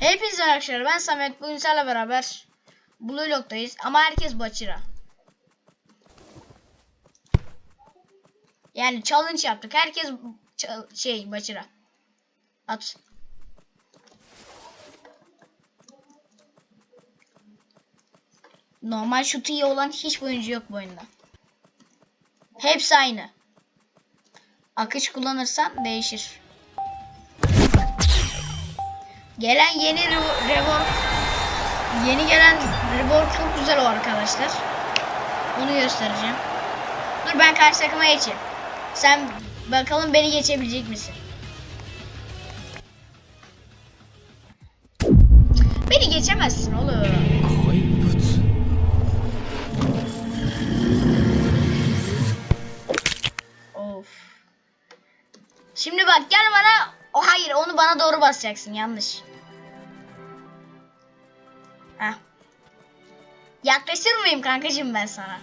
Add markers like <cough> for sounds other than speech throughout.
Hepinize arkadaşlar ben Samet bugün sizlerle beraber Blue Lock'tayız ama herkes Bachira. Yani challenge yaptık. Herkes şey Bachira. At. Normal şutu iyi olan hiç oyuncu yok bu oyunda. Hepsi aynı. Akış kullanırsan değişir. Gelen yeni Rework yeni gelen Rework çok güzel o arkadaşlar. Bunu göstereceğim. Dur ben karşı takıma geçeyim. Sen bakalım beni geçebilecek misin? Beni geçemezsin oğlum. Şimdi bak gel bana. O hayır onu bana doğru basacaksın yanlış. Yaklaşır mıyım kankacığım ben sana?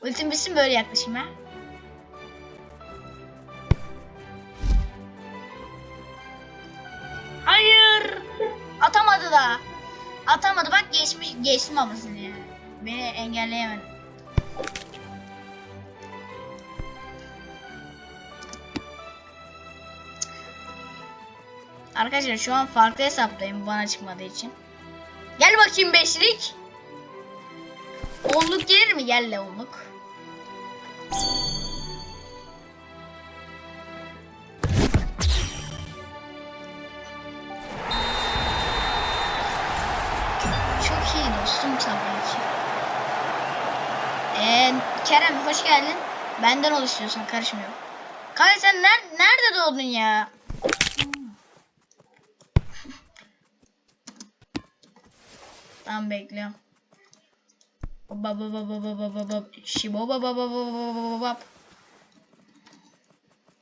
Ultim bitsin böyle yaklaşayım ha. Hayır. Atamadı da. Atamadı bak geçmiş geçtim amasını ya. Beni engelleyemedi. Arkadaşlar şu an farklı hesaptayım bana çıkmadığı için. Gel bakayım beşlik. Onluk gelir mi? Gel onluk. Çok iyi dostum tabii ki. Ee, Kerem hoş geldin. Benden ol istiyorsan karışmıyorum. Sen ner- nerede doğdun ya? Tamam bekliyorum.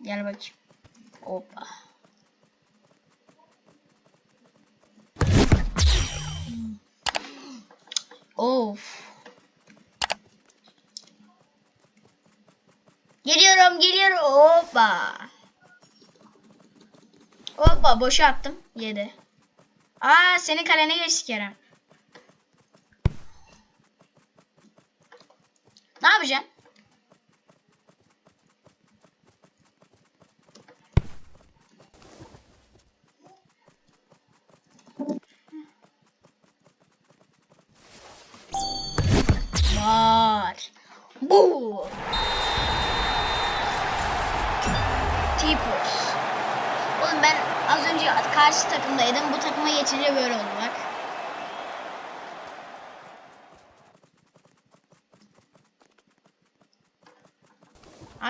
Gel bakayım. Hoppa. Of. Geliyorum geliyorum. Hoppa. Hoppa boşa attım. Yedi. Aa senin kalene geçti Kerem. Yapacaksın? Var. Bu. Tipos. Oğlum ben az önce karşı takımdaydım. Bu takıma geçince böyle oldu bak.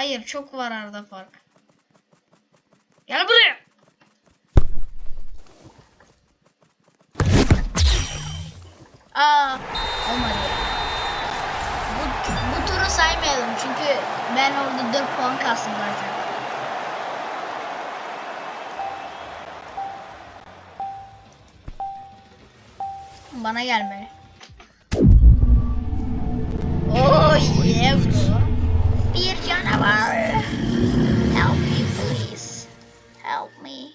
Hayır çok var arada fark. Gel buraya. Aa olmadı. Bu, bu turu saymayalım çünkü ben orada 4 puan kastım zaten. Bana gelmeli. Oh yeah canavar. Help me please. Help me.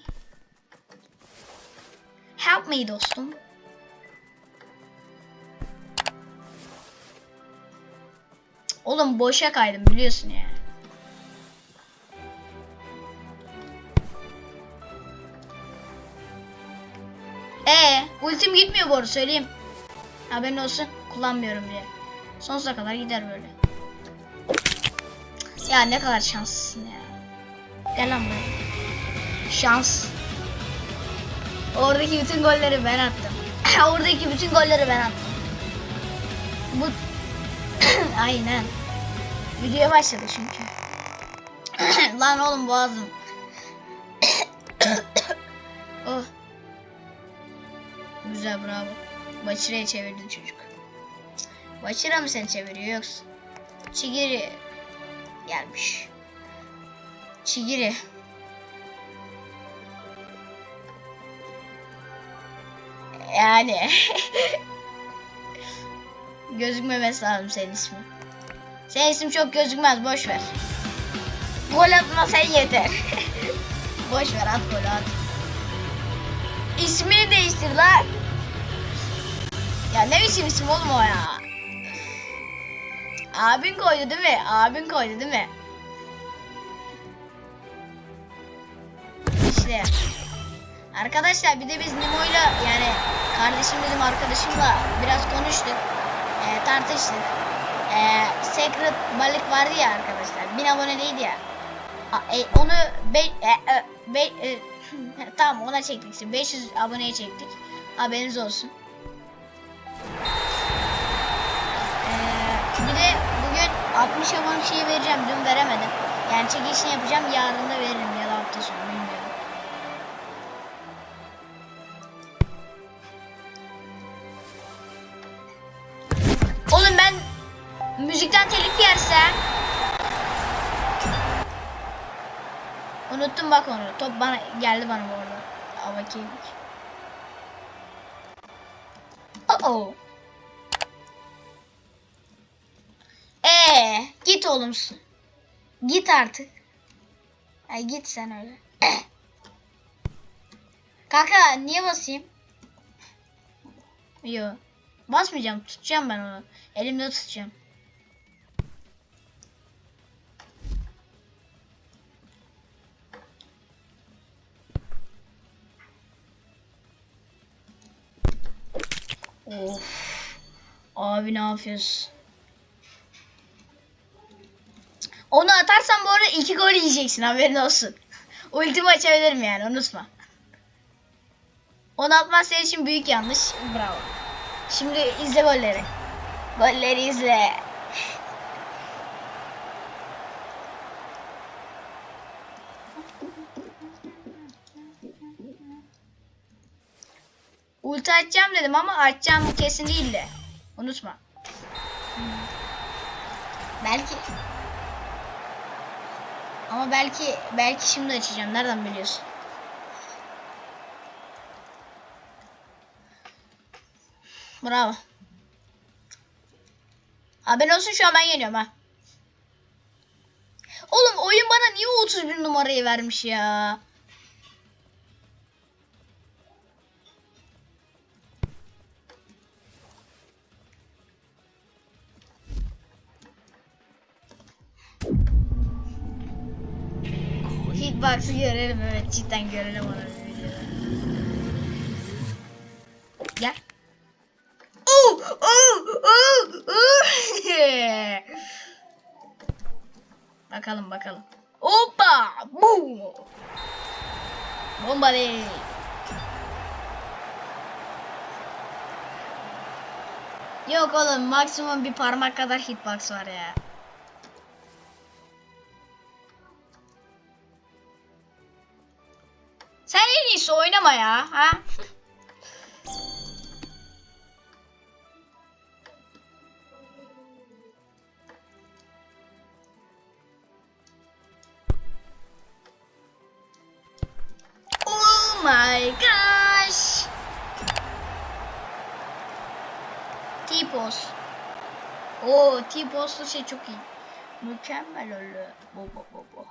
Help me dostum. Oğlum boşa kaydım biliyorsun ya. Ee, ultim gitmiyor bu arada söyleyeyim. Haberin olsun kullanmıyorum diye. Sonsuza kadar gider böyle. Ya ne kadar şanslısın ya. Gel lan buraya. Şans. Oradaki bütün golleri ben attım. <laughs> Oradaki bütün golleri ben attım. Bu <coughs> Aynen. Videoya başladı çünkü. <coughs> Lan oğlum boğazım. <coughs> oh. Güzel bravo. Başıra'ya çevirdin çocuk. Başıra mı seni çeviriyor yoksa? Çigiri gelmiş. Çigiri. Yani. <laughs> Gözükmemesi lazım senin ismin. Senin isim çok gözükmez boş ver. Gol atma sen yeter. <laughs> boş ver at golü at. İsmini değiş değiştir lan. Ya ne biçim isim oğlum o ya? Abin koydu değil mi? Abin koydu değil mi? İşte. Arkadaşlar bir de biz Nemo'yla yani kardeşim dedim arkadaşımla biraz konuştuk. Ee, tartıştık. Ee, Secret balık vardı ya arkadaşlar. 1000 aboneliydi ya. A- e, onu be, e, e, be, e, <laughs> tamam ona çektik. işte. 500 aboneye çektik. Haberiniz olsun. Ee, bir de 60 abone şeyi vereceğim. Dün veremedim. Yani çekilişini yapacağım. Yarın da veririm ya da hafta sonu bilmiyorum. Oğlum ben müzikten telif yersem Unuttum bak onu. Top bana geldi bana bu arada. Bakayım. Oh oh. Ee, git oğlum. Git artık. Ay git sen öyle. <clears throat> Kanka niye basayım? Yo. Basmayacağım. Tutacağım ben onu. Elimde tutacağım. Of. Abi ne yapıyorsun? Onu atarsan bu arada iki gol yiyeceksin haberin olsun. <laughs> Ultimi açabilirim yani unutma. Onu atmaz senin için büyük yanlış. Bravo. Şimdi izle golleri. Golleri izle. Ulti açacağım dedim ama açacağım kesin değildi. Unutma. Belki ama belki belki şimdi açacağım. Nereden biliyorsun? Bravo. Haberin olsun şu an ben yeniyorum ha. Oğlum oyun bana niye 31 numarayı vermiş ya? Hitbox'ı görelim evet cidden görelim onu. Gel. Oh, oh, oh, oh. bakalım bakalım. Hoppa! Boom! Bomba değil. Yok oğlum maksimum bir parmak kadar hitbox var ya. İyisi oynama ya. Ha? Oh my gosh. T-pose. Oo T-pose'lu şey çok iyi. Mükemmel oldu. Bu bu bu bu.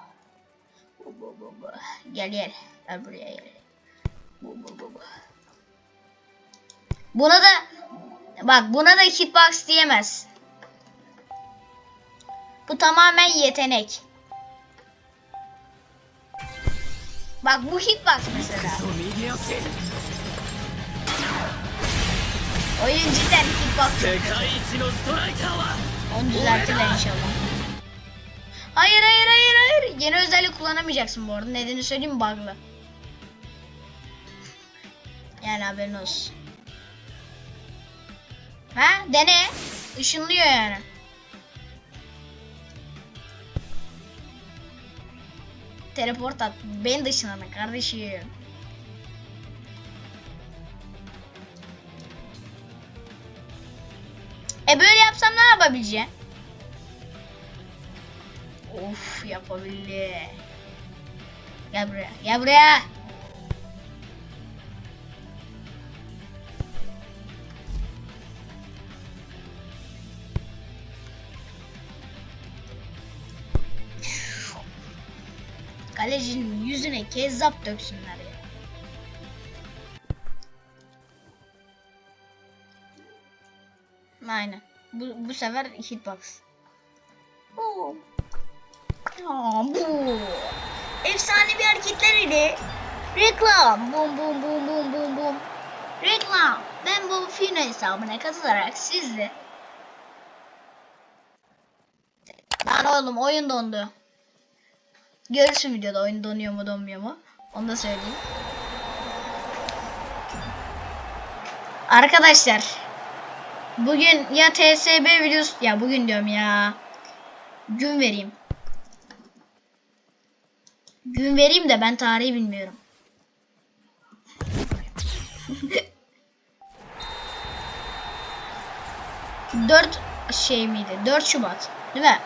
Bu bu bu bu. Gel gel. Gel buraya gel. Buna da bak buna da hitbox diyemez. Bu tamamen yetenek. Bak bu hitbox mesela. Oyun cidden hitbox. Onu düzeltirler inşallah. Hayır hayır hayır hayır. Yeni özellik kullanamayacaksın bu arada. Nedenini söyleyeyim bug'lı. Yani haberin olsun. Ha? Dene. Işınlıyor yani. Teleport at. Beni de ışınladın kardeşim. E böyle yapsam ne yapabileceğim? Of yapabildi. Gel buraya. Gel buraya. Kalecinin yüzüne kezzap döksünler ya. Aynen. Bu, bu sefer hitbox. Oo. Aa, bu. Efsane bir hareketleriydi. Reklam. Bum bum bum bum bum bum. Reklam. Ben bu Fino hesabına katılarak sizle. Lan oğlum oyun dondu. Görürsün videoda oyun donuyor mu donmuyor mu. Onu da söyleyeyim. Arkadaşlar. Bugün ya TSB videosu ya bugün diyorum ya. Gün vereyim. Gün vereyim de ben tarihi bilmiyorum. <laughs> Dört şey miydi? 4 Şubat. Değil mi?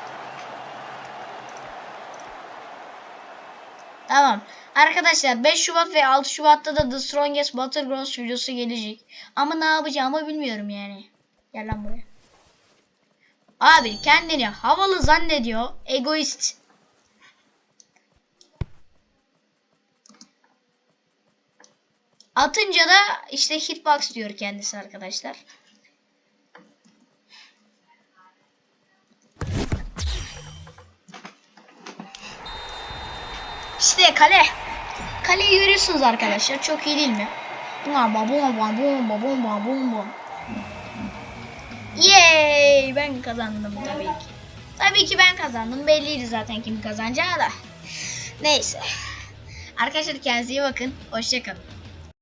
Tamam. Arkadaşlar 5 Şubat ve 6 Şubat'ta da The Strongest Battlegrounds videosu gelecek. Ama ne yapacağımı bilmiyorum yani. Gel lan buraya. Abi kendini havalı zannediyor. Egoist. Atınca da işte hitbox diyor kendisi arkadaşlar. İşte kale. Kaleyi görüyorsunuz arkadaşlar. Çok iyi değil mi? Bomba bomba bomba bomba bomba. Yay! Ben kazandım tabii ki. Tabii ki ben kazandım. Belliydi zaten kim kazanacağı da. Neyse. Arkadaşlar kendinize iyi bakın. Hoşçakalın.